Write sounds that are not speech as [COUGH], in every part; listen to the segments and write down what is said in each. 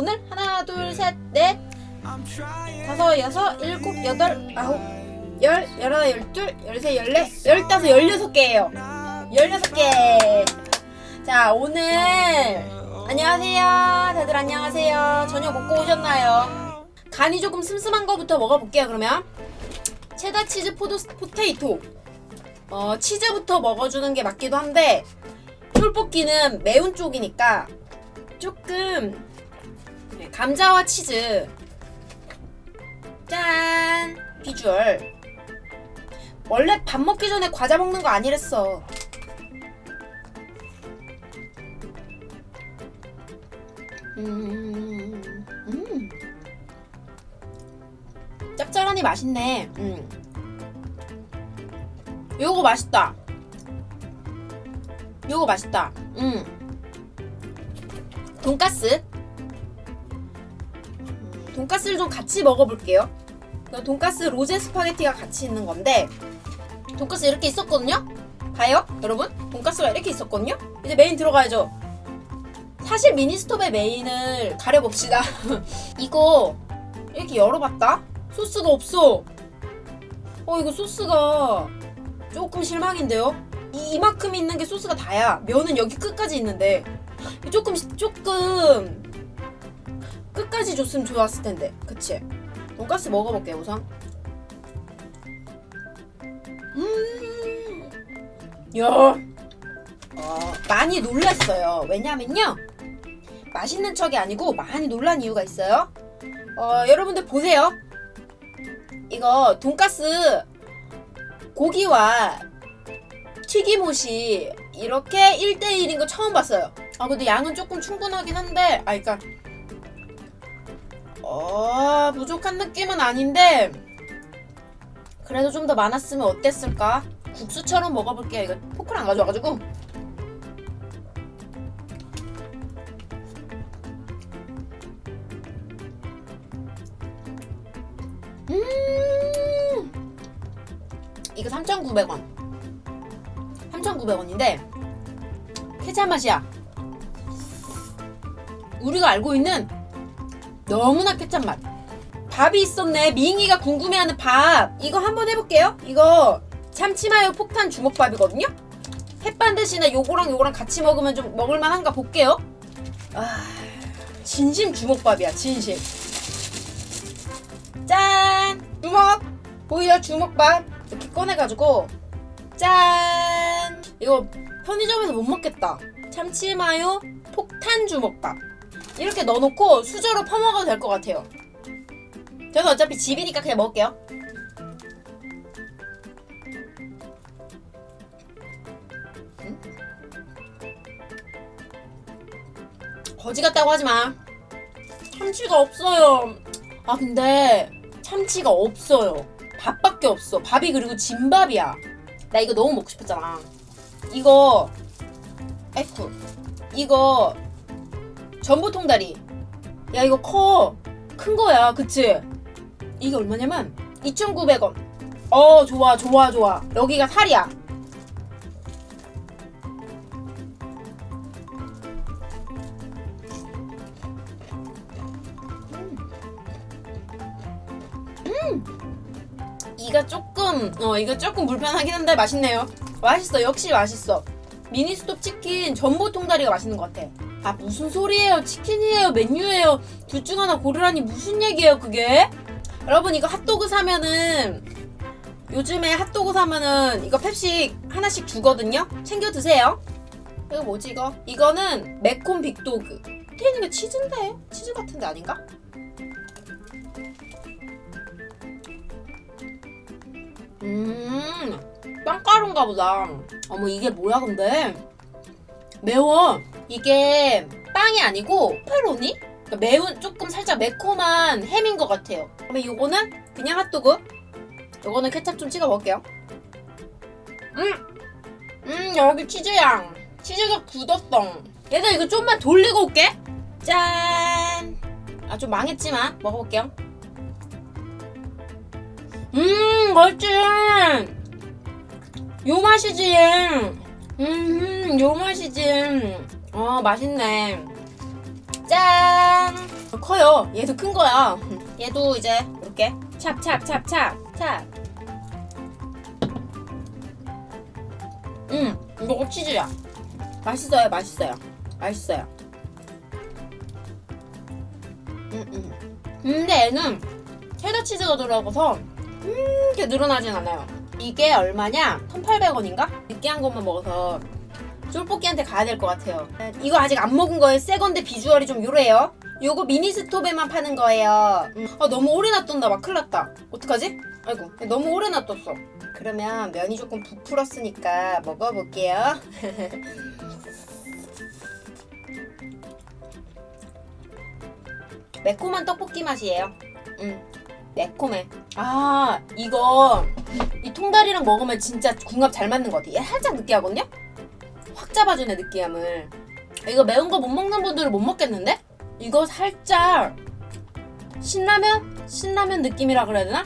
오늘 하나 둘 셋 넷. 다섯 여섯 일곱 여덟 아홉 열 열하나 열둘 열세 열네 열다섯 열여섯 개예요. 열여섯 개자 오늘 안녕하세요. 다들 안녕하세요. 저녁 먹고 오셨나요? 간이 조금 슴슴한 거부터 먹어볼게요 그러면. 체다 치즈 포도 포테이토. 어 치즈부터 먹어주는 게 맞기도 한데 쫄볶이는 매운 쪽이니까 조금 네, 감자와 치즈. 짠! 비주얼. 원래 밥 먹기 전에 과자 먹는 거 아니랬어. 음, 음. 짭짤하니 맛있네. 음. 요거 맛있다. 요거 맛있다. 음. 돈가스? 음, 돈가스를 좀 같이 먹어볼게요. 그 돈가스 로제 스파게티가 같이 있는 건데 돈가스 이렇게 있었거든요? 봐요 여러분? 돈가스가 이렇게 있었거든요? 이제 메인 들어가야죠. 사실 미니스톱의 메인을 가려봅시다. [LAUGHS] 이거 이렇게 열어봤다? 소스가 없어. 어 이거 소스가 조금 실망인데요? 이, 이만큼 있는 게 소스가 다야. 면은 여기 끝까지 있는데. 조금 조금 끝까지 줬으면 좋았을 텐데. 그치? 돈가스 먹어볼게요 우선. 음 야. 어, 많이 놀랐어요. 왜냐면요. 맛있는 척이 아니고 많이 놀란 이유가 있어요. 어 여러분들 보세요. 이거 돈가스 고기와 튀김옷이 이렇게 1대1인 거 처음 봤어요. 아, 근데 양은 조금 충분하긴 한데, 아, 그니까, 어, 부족한 느낌은 아닌데, 그래도 좀 더 많았으면 어땠을까? 국수처럼 먹어볼게요. 이거 포크를 안 가져와가지고. 음, 이거 3,900원. 3,900원인데 케찹 맛이야. 우리가 알고 있는 너무나 케찹 맛. 밥이 있었네. 미잉이가 궁금해하는 밥. 이거 한번 해볼게요. 이거 참치마요 폭탄 주먹밥이거든요. 햇반 대신에 요거랑 요거랑 같이 먹으면 좀 먹을만한가 볼게요. 아, 진심 주먹밥이야. 진심. 짠! 주먹! 보이죠? 주먹밥. 이렇게 꺼내가지고 짠! 이거 편의점에서 못 먹겠다. 참치마요 폭탄 주먹밥. 이렇게 넣어놓고 수저로 퍼먹어도 될 것 같아요. 저는 어차피 집이니까 그냥 먹을게요. 음? 거지 같다고 하지 마. 참치가 없어요. 아 근데 참치가 없어요. 밥밖에 없어. 밥이 그리고 진밥이야. 나 이거 너무 먹고 싶었잖아. 이거 에쿠 이거 전부 통다리. 야 이거 커. 큰 거야. 그치? 이게 얼마냐면 2,900원. 어 좋아 좋아 좋아. 여기가 살이야. 이가 조금 어 이거 조금 불편하긴 한데 맛있네요. 맛있어 역시 맛있어. 미니스톱 치킨 전보 통다리가 맛있는 것 같아. 아 무슨 소리예요? 치킨이에요? 메뉴예요? 둘 중 하나 고르라니 무슨 얘기예요 그게? 여러분 이거 핫도그 사면은 요즘에 핫도그 사면은 이거 펩시 하나씩 주거든요. 챙겨 드세요. 이거 뭐지 이거? 이거는 매콤 빅도그. 밑에 있는 게 치즈인데? 치즈 같은데 아닌가? 음, 빵가루인가 보다. 어머, 이게 뭐야, 근데? 매워. 이게 빵이 아니고 페로니? 그러니까 매운, 조금 살짝 매콤한 햄인 것 같아요. 그러면 요거는 그냥 핫도그. 요거는 케찹 좀 찍어 먹을게요. 음! 음, 여기 치즈향. 치즈가 굳었어. 얘들 이거 좀만 돌리고 올게. 짠! 아, 좀 망했지만 먹어볼게요. 음, 맛있지. 요 맛이지. 음, 요 맛이지. 어, 맛있네. 짠. 커요. 얘도 큰 거야. 얘도 이제 이렇게 찹찹찹찹 찹. 음, 이거 치즈야. 맛있어요, 맛있어요, 맛있어요. 음, 음. 근데 얘는 체다 치즈가 들어가서 음, 이렇게 늘어나진 않아요. 이게 얼마냐? 1,800원인가? 느끼한 것만 먹어서 쫄볶이한테 가야 될 것 같아요. 이거 아직 안 먹은 거예요. 새 건데 비주얼이 좀 요래요. 요거 미니 스톱에만 파는 거예요. 음. 아 너무 오래 놔뒀나 봐. 큰일 났다. 어떡하지? 아이고 너무 오래 놔뒀어. 그러면 면이 조금 부풀었으니까 먹어볼게요. [LAUGHS] 매콤한 떡볶이 맛이에요. 음, 매콤해. 아, 이거 이 통다리랑 먹으면 진짜 궁합 잘 맞는 것 같아. 얘 살짝 느끼하거든요? 확 잡아주네 느끼함을. 이거 매운 거 못 먹는 분들은 못 먹겠는데? 이거 살짝 신라면? 신라면 느낌이라 그래야 되나?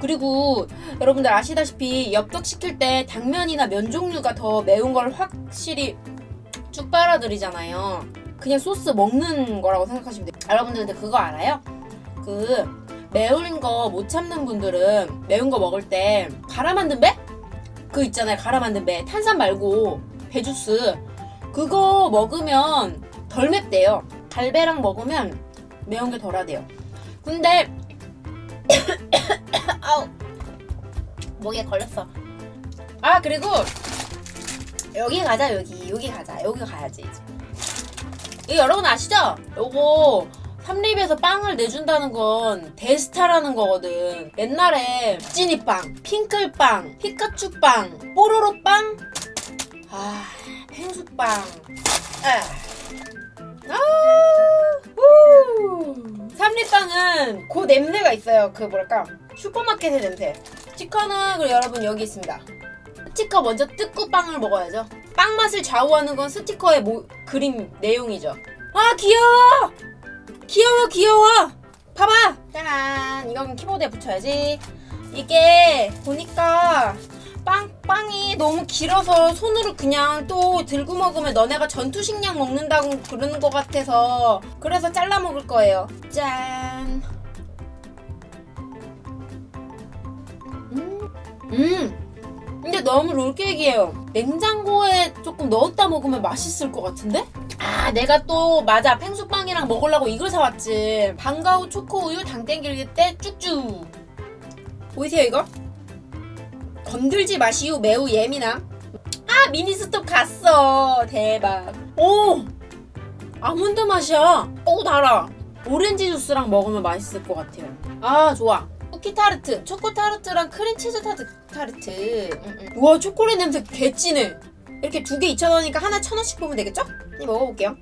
그리고 여러분들 아시다시피 엽떡 시킬 때 당면이나 면 종류가 더 매운 걸 확실히 쭉 빨아들이잖아요. 그냥 소스 먹는 거라고 생각하시면 돼요. 여러분들 근데 그거 알아요? 그 매운 거 못 참는 분들은 매운 거 먹을 때 갈아 만든 배? 그 있잖아요. 갈아 만든 배. 탄산 말고 배 주스. 그거 먹으면 덜 맵대요. 달배랑 먹으면 매운 게 덜하대요. 근데 [COUGHS] 아우 목에 걸렸어. 아 그리고 여기 가자 여기 여기 가자 여기 가야지 이제. 이거 여러분 아시죠? 요거 삼립에서 빵을 내준다는 건 데스타라는 거거든. 옛날에 찌니빵, 핑클빵, 피카츄빵, 뽀로로빵, 아, 펭수빵. 아, 아, 우. 삼립빵은 그 냄새가 있어요. 그 뭐랄까 슈퍼마켓의 냄새. 스티커는 그리고 여러분 여기 있습니다. 스티커 먼저 뜯고 빵을 먹어야죠. 빵 맛을 좌우하는 건 스티커의 모, 그림 내용이죠. 아 귀여워! 귀여워 귀여워! 봐봐! 짜란! 이건 키보드에 붙여야지. 이게 보니까 빵, 빵이 너무 길어서 손으로 그냥 또 들고 먹으면 너네가 전투식량 먹는다고 그러는 것 같아서 그래서 잘라 먹을 거예요. 짠! 음, 음! 근데 너무 롤케이크예요. 냉장고에 조금 넣었다 먹으면 맛있을 것 같은데? 아, 내가 또 맞아 펭수빵이랑 먹으려고 이걸 사왔지. 방과후 초코우유 당 땡길 때 쭉쭉. 보이세요 이거? 건들지 마시오 매우 예민함. 아 미니 스톱 갔어 대박. 오 아몬드 맛이야. 오 달아. 오렌지 주스랑 먹으면 맛있을 것 같아요. 아 좋아. 쿠키 타르트, 초코 타르트랑 크림 치즈 타르트. 타르트. 음, 음. 우와 초콜릿 냄새 개찐해. 이렇게 두 개 2,000원이니까 하나 1,000원씩 보면 되겠죠? 이 먹어볼게요.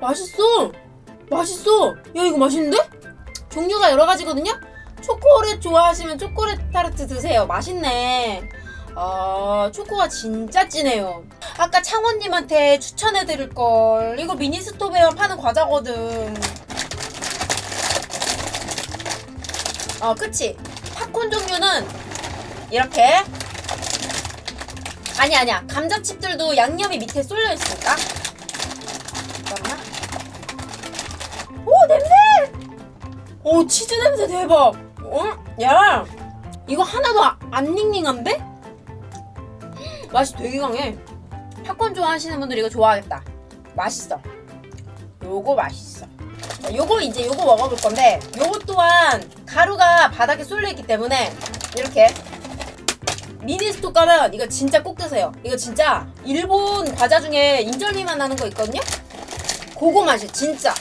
맛있어! 맛있어! 야, 이거 맛있는데? 종류가 여러 가지거든요? 초콜릿 좋아하시면 초콜릿 타르트 드세요. 맛있네. 아, 초코가 진짜 진해요. 아까 창원님한테 추천해드릴걸. 이거 미니스톱에만 파는 과자거든. 어, 그치? 팝콘 종류는 이렇게. 아니, 아니야. 감자칩들도 양념이 밑에 쏠려 있으니까. 잠깐만. 오 냄새! 오 치즈 냄새 대박. 어? 야 이거 하나도 아- 안 닝닝한데? 맛이 되게 강해. 팝콘 좋아하시는 분들 이거 좋아하겠다. 맛있어. 요거 맛있어. 자, 요거 이제 요거 먹어볼 건데 요거 또한 가루가 바닥에 쏠려 있기 때문에 이렇게 미니 스톡 가면 이거 진짜 꼭 드세요. 이거 진짜 일본 과자 중에 인절미만 나는 거 있거든요. 고거 맛이 진짜.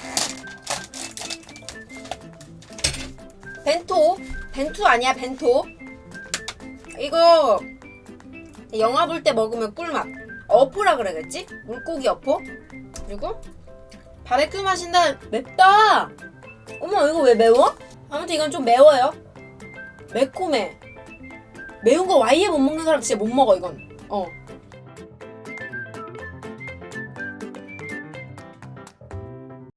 벤토 벤투 아니야 벤토 이거 영화 볼 때 먹으면 꿀맛. 어포라 그래야겠지? 물고기 어포? 그리고 바베큐 맛인데 맵다! 어머 이거 왜 매워? 아무튼 이건 좀 매워요. 매콤해. 매운 거 와이에 못 먹는 사람 진짜 못 먹어 이건. 어